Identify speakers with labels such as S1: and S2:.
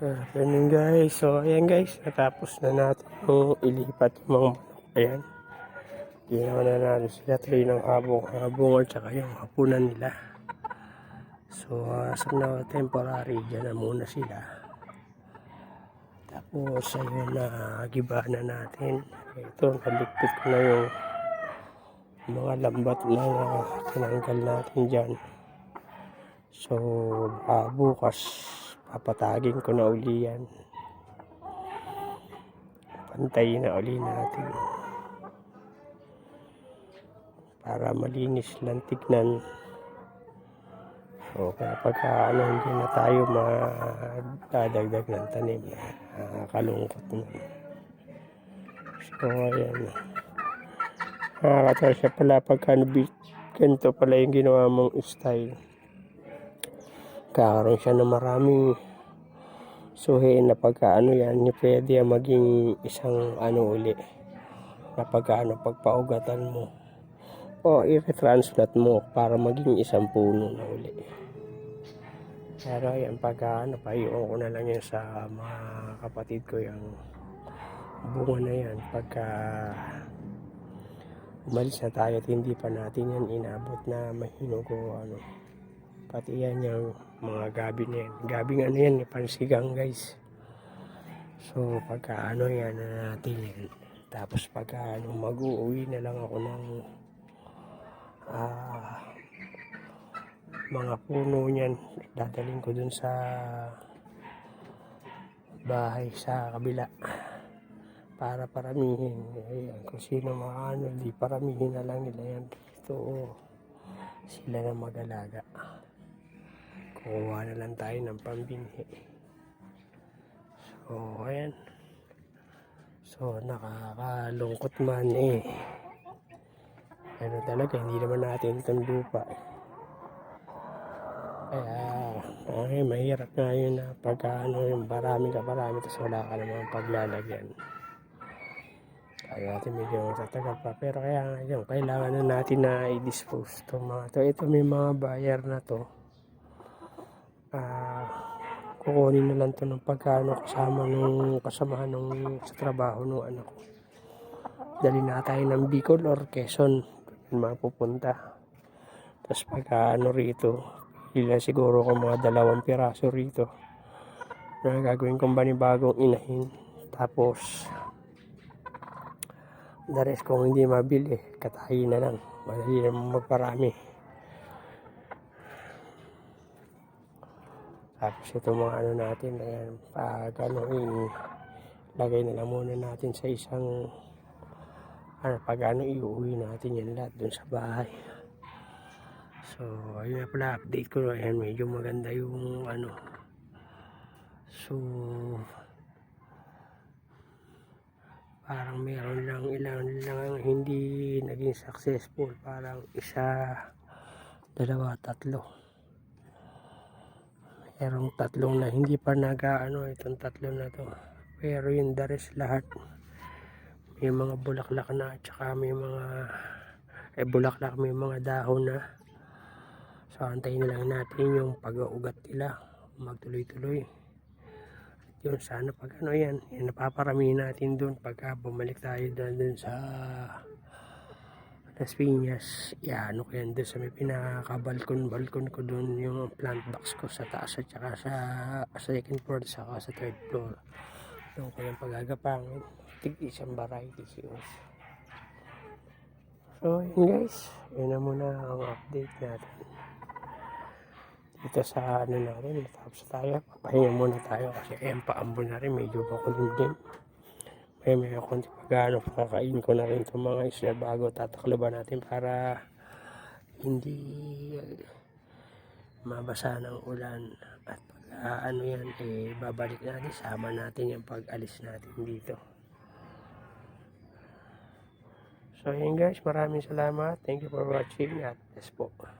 S1: Ah, ganun guys. So, ayan guys. Natapos na natin yung ilipat yung mga manok. Ayan. Ginawa na natin sila tray ng habong-habong at saka yung hapunan nila. So, of now, temporary. Diyan na muna sila. Tapos, ayun na, giba na natin. Ito, naligpit ko na yung mga lambat na uh, tinanggal natin dyan. So, baka bukas, papatagin ko na uli yan. Pantayin na uli natin. Para malinis lang tignan. So, kaya pagka ano, hindi na tayo madadagdag ng tanim. Nakakalungkot naman. So, ayan. Nakakatawa siya pala pagka nabi- ganito pala yung ginawa mong style. Kakaroon siya ng maraming suhi na pagka ano yan, pwede maging isang ano uli. Na pagka pagpaugatan mo. O i-transplant mo para maging isang puno na uli. Pero yan pagka ano, ko na lang yan sa mga kapatid ko yung bunga na yan pagka umalis na tayo at hindi pa natin yan inabot na mahinog o ano pati yan yung mga gabi na yan gabing ano yan pansigang guys so pagka ano yan na natin yan tapos pagka ano mag-uwi na lang ako ng ah mga puno niyan dadalhin ko dun sa bahay sa kabila para paramihin. Ayan, kung sino makano, di paramihin na lang nila yan dito. Sila na mag-alaga. Kukuha na lang tayo ng pambinhi. So, ayan. So, nakakalungkot man eh. Ano talaga, hindi naman natin itong lupa. Kaya, ay, mahirap nga yun na pagka ano, yung marami ka marami, tapos wala ka naman paglalagyan. Kaya natin medyo tatagal pa. Pero kaya nga yun, kailangan na natin na i-dispose to mga to. Ito may mga buyer na to. Kukunin na lang to ng pagkano kasama nung kasamahan nung sa trabaho nung anak ko. Dali na tayo ng Bicol or Quezon. Mapupunta. Tapos pagka ano rito, ilan siguro kung mga dalawang piraso rito na gagawin kong banibagong inahin. Tapos, the rest kung hindi mabili, katayin na lang. Madali naman magparami. Tapos ito mga ano natin, ayan, pag ano, ilagay na lang muna natin sa isang, ano, pag ano, iuwi natin yan lahat dun sa bahay. So, ayun na pala, update ko, ayan, medyo maganda yung, ano, so, parang meron lang ilang lang hindi naging successful. Parang isa dalawa tatlo merong tatlong na hindi pa nag-ano itong tatlo na to. Pero yung the lahat. May mga bulaklak na at saka may mga eh bulaklak may mga dahon na. So antayin na lang natin yung pag-uugat nila. Magtuloy-tuloy. Yun sana pag ano yan, yan natin doon pagka bumalik tayo doon, doon sa Las Piñas. Yan, ano ko yan doon sa may pinakabalkon balkon ko doon yung plant box ko sa taas at saka sa, second floor saka sa third floor. Doon ko yung pagagapangin. Tig isang variety siguro. So yun guys. Yun na muna ang update natin. Dito sa ano natin, tapos tayo, papahinga muna tayo kasi ayan paambon na rin, medyo makulim din. May may konti pagano, pakakain ko na rin itong mga isla bago tatakloban natin para hindi uh, mabasa ng ulan at pag uh, ano yan, eh, babalik natin, sama natin yung pag alis natin dito. So yun guys, maraming salamat. Thank you for watching at yes po.